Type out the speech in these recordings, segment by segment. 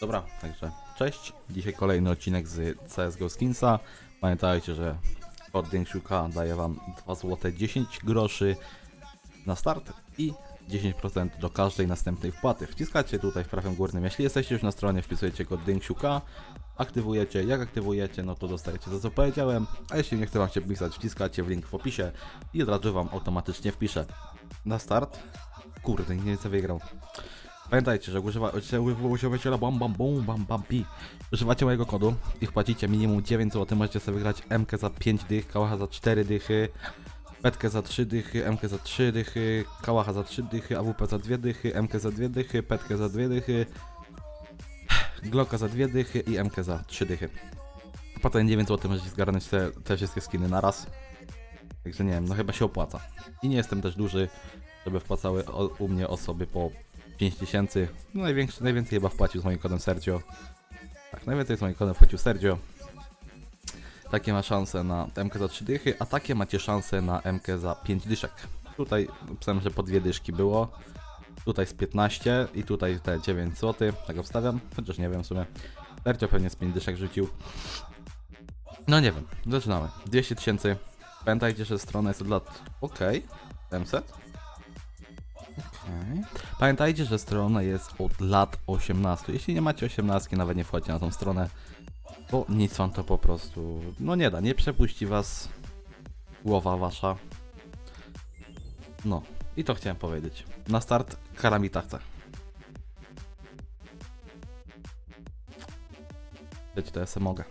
Dobra, także cześć. Dzisiaj kolejny odcinek z CSGO Skinsa. Pamiętajcie, że kod Dienksiuka daje wam 2 zł 10 groszy na start i 10% do każdej następnej wpłaty. Wciskacie tutaj w prawym górnym, jeśli jesteście już na stronie, wpisujecie kod Dienksiuka, aktywujecie, jak aktywujecie, no to dostajecie to co powiedziałem, a jeśli nie chce wam się pisać, wciskacie w link w opisie i od razu wam automatycznie wpiszę. Na start, kurde, nie wiem co wygrał. Pamiętajcie, że używa, że używacie bam bam bum bam bam pi. Używacie mojego kodu i płacicie minimum 9 zł, możecie sobie wygrać MK za 5 dych, kałacha za 4 dychy, Petkę za 3 dychy, MK za 3 dychy, kałacha za 3 dychy, AWP za 2 dychy, MK za 2 dychy, Petkę za 2 dychy, Glocka za 2 dychy i MK za 3 dychy. Płacąc 9 zł możecie zgarnąć te, te wszystkie skiny na raz. Także nie wiem, no chyba się opłaca. I nie jestem też duży, żeby wpłacały o, u mnie osoby po 5000. No, największy, najwięcej chyba wpłacił z moim kodem Sergio. Tak, najwięcej z moim kodem wpłacił Sergio. Takie ma szanse na MK za 3 dychy, a takie macie szanse na MK za 5 dyszek. Tutaj pisałem, że po dwie dyszki było. Tutaj z 15 i tutaj te 9 zł. Tak obstawiam, chociaż nie wiem w sumie. Sergio pewnie z 5 dyszek rzucił. No nie wiem, zaczynamy. 200 tysięcy. Pamiętajcie, że strona jest od lat. Okej, okay. 700. Okay. Pamiętajcie, że strona jest od lat 18. Jeśli nie macie 18, nawet nie wchodźcie na tą stronę, bo nic wam to po prostu no nie da, nie przepuści was głowa wasza. No, i to chciałem powiedzieć. Na start karamitachce. Wiecie, to ja se mogę.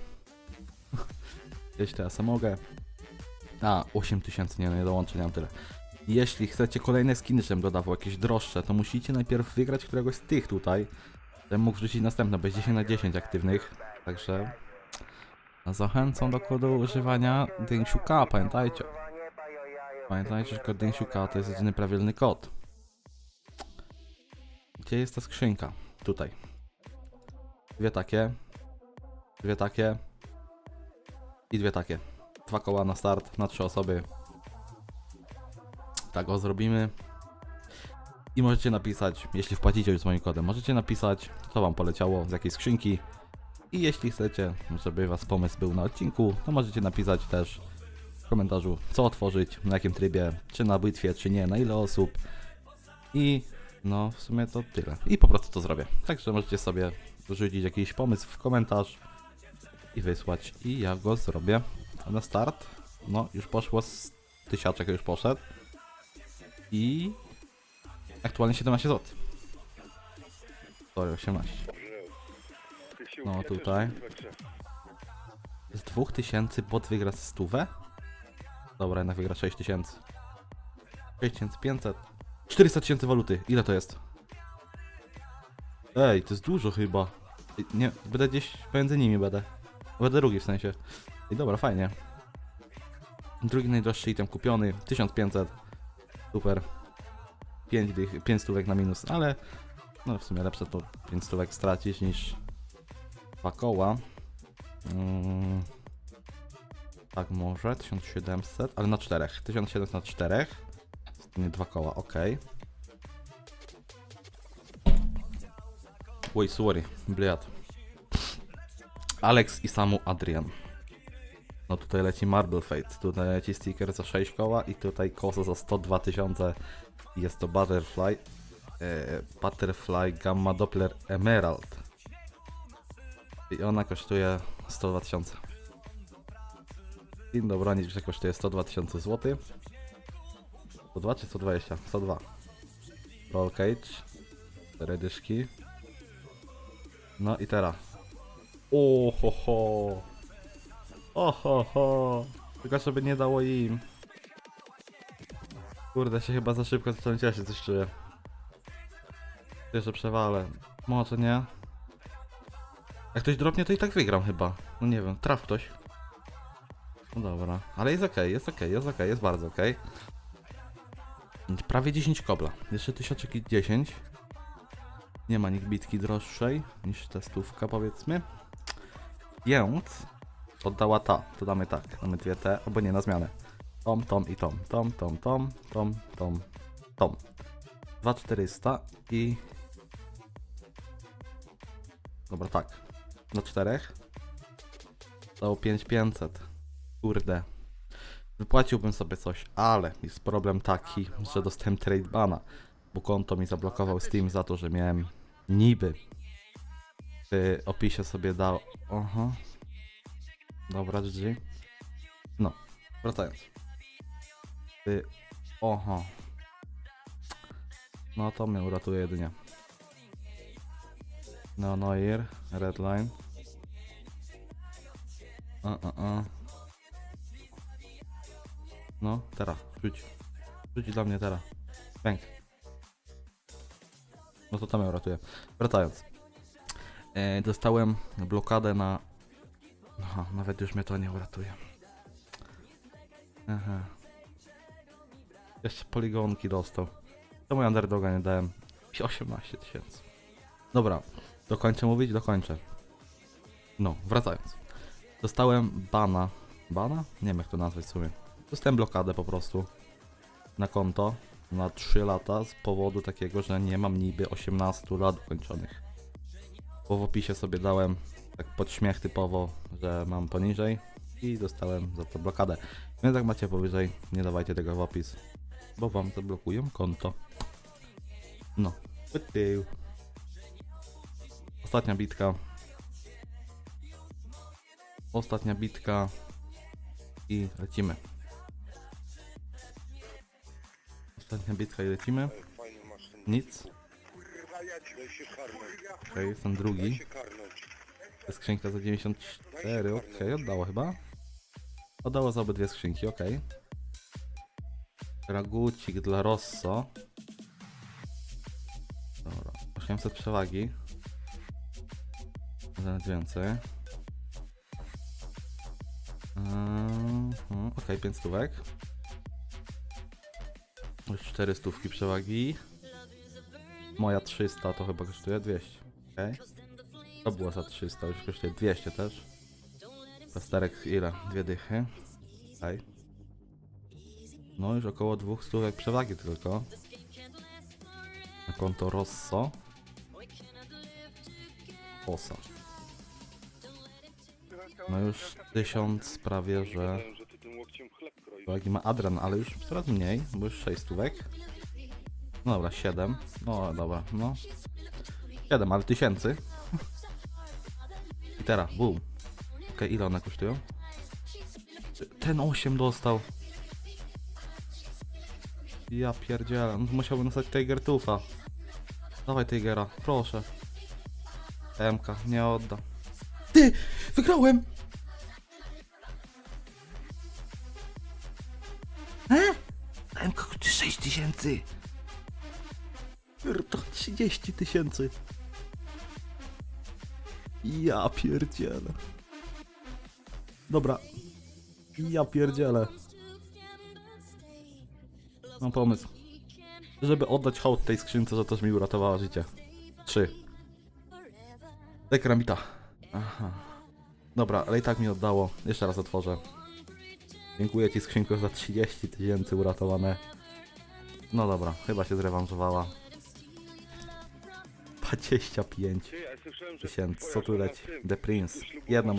Wiecie, to ja se mogę. A, 8000, nie, no nie dołączę, nie mam tyle. Jeśli chcecie kolejne skiny, żebym dodawał jakieś droższe, to musicie najpierw wygrać któregoś z tych tutaj, żebym mógł wrzucić następne, bo jest 10 na 10 aktywnych, także zachęcam do kodu używania Dęsiuka, pamiętajcie. Pamiętajcie, że kod Dęsiuka to jest jedyny prawilny kod. Gdzie jest ta skrzynka? Tutaj. Dwie takie, dwie takie i dwie takie. Dwa koła na start, na trzy osoby. Tak go zrobimy. I możecie napisać, jeśli wpłacicie już z moim kodem, możecie napisać, co wam poleciało, z jakiej skrzynki. I jeśli chcecie, żeby was pomysł był na odcinku, to możecie napisać też w komentarzu, co otworzyć, na jakim trybie, czy na bitwie, czy nie, na ile osób. I no, w sumie to tyle. I po prostu to zrobię. Także możecie sobie wrzucić jakiś pomysł w komentarz i wysłać. I ja go zrobię. Na start, no, już poszło z tysiaczek, już poszedł i aktualnie 17 zł. Sorry, 18. No tutaj. Z 2000 bot wygra stówę? Dobra, jednak wygra 6000. 6500. 400 tysięcy waluty. Ile to jest? Ej, to jest dużo chyba. Nie, będę gdzieś pomiędzy nimi będę. Będę drugi w sensie. I dobra, fajnie. Drugi najdroższy item kupiony. 1500. Super. 5, dych, 5 stówek na minus, ale no w sumie lepsze to 5 stówek stracić niż dwa koła. Mm, tak może, 1700, ale na 4. 1700 na 4. To nie dwa koła, ok. Oj, sorry, bliad. Alex i Samu Adrian. No tutaj leci Marble Fate, tutaj leci sticker za 6 koła i tutaj kosa za 102 tysiące. Jest to Butterfly. E, Butterfly Gamma Doppler Emerald. I ona kosztuje 102 tysiące. Inny obronić, że kosztuje 102 tysiące złotych. 102 czy 120? 102. Roll cage. 4 dyszki. No i teraz. O ho ho. Tylko żeby nie dało im. Kurde, się chyba za szybko zacząłem cieszyć, coś czuję. Że przewalę. Może nie. Jak ktoś dropnie, to i tak wygram chyba. No nie wiem, traf ktoś. No dobra, ale jest okej, jest okej, jest okej, jest bardzo okej. Prawie 10 kobla. Jeszcze tysiączek i 10. Nie ma nikt bitki droższej niż testówka powiedzmy. Więc oddała ta, to damy tak, damy dwie te, albo nie, na zmianę. Tom, tom i tom, tom, tom, tom, tom, tom, tom. 2400 i Dobra, tak. Na czterech. Dało 5500. Kurde. Wypłaciłbym sobie coś, ale jest problem taki, że dostałem trade bana, bo konto mi zablokował Steam za to, że miałem niby w opisie sobie dał. Aha. Dobra, GG. No, wracając. Ty. Oho. No to mnie uratuje jedynie. No, Noir, Redline. A, a, a. No, teraz, rzuć. Rzuć dla mnie teraz. Bęk. No to to mnie uratuje. Wracając. E, dostałem blokadę na... Aha, nawet już mnie to nie uratuje. Aha. Jeszcze poligonki dostał. Czemu ja underdoga nie dałem? 18 tysięcy. Dobra, dokończę mówić? Dokończę. No, wracając. Dostałem bana. Bana? Nie wiem jak to nazwać w sumie. Dostałem blokadę po prostu na konto na 3 lata z powodu takiego, że nie mam niby 18 lat ukończonych. Bo w opisie sobie dałem tak pod śmiech typowo, że mam poniżej i dostałem za to blokadę. Więc jak macie powyżej, nie dawajcie tego w opis, bo wam zablokują konto. No, pytył. Ostatnia bitka. Ostatnia bitka. I lecimy. Ostatnia bitka i lecimy. Nic. Okej, jestem Daj drugi. Skrzynka za 94, okej, oddało chyba. Oddało za obydwie skrzynki, okej. Ragucik dla Rosso. Dobra, 800 przewagi. Zaraz więcej. Yy, okej, 5 stówek. Już 4 stówki przewagi. Moja 300 to chyba kosztuje 200. Okej. To było za 300, już kosztuje 200 też. Plasterek ile? Dwie dychy. Okej. No już około dwóch stówek przewagi tylko. Na konto Rosso. Osa. No już tysiąc prawie, że przewagi ma Adrian, ale już coraz mniej, bo już 6 stówek. No dobra, 7. No dobra, no. 7, ale tysięcy. I teraz, boom. Okej, ile one kosztują? Ten 8 dostał. Ja pierdzielę, no musiałbym dostać Tiger Tufa. Dawaj Tigera, proszę. MK, nie odda. Ty! Wygrałem! E? MK kosztuje 6 tysięcy! To 30 tysięcy. Ja pierdzielę. Dobra. Ja pierdzielę. Mam pomysł. Żeby oddać hołd tej skrzynce, że też mi uratowała życie. Trzy. Daj keramita. Aha. Dobra, ale i tak mi oddało. Jeszcze raz otworzę. Dziękuję ci skrzynko za 30 tysięcy uratowane. No dobra, chyba się zrewanżowała. 25 Ty, ja słyszałem, że tysięcy. Co tu leci? The Prince.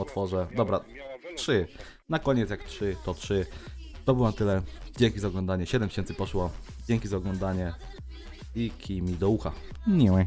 otworzę. miała- Dobra, miała welon. trzy. Na koniec jak trzy, to trzy. To było na tyle. Dzięki za oglądanie. 7 tysięcy poszło. Dzięki za oglądanie. I kimi do ucha. Miłe.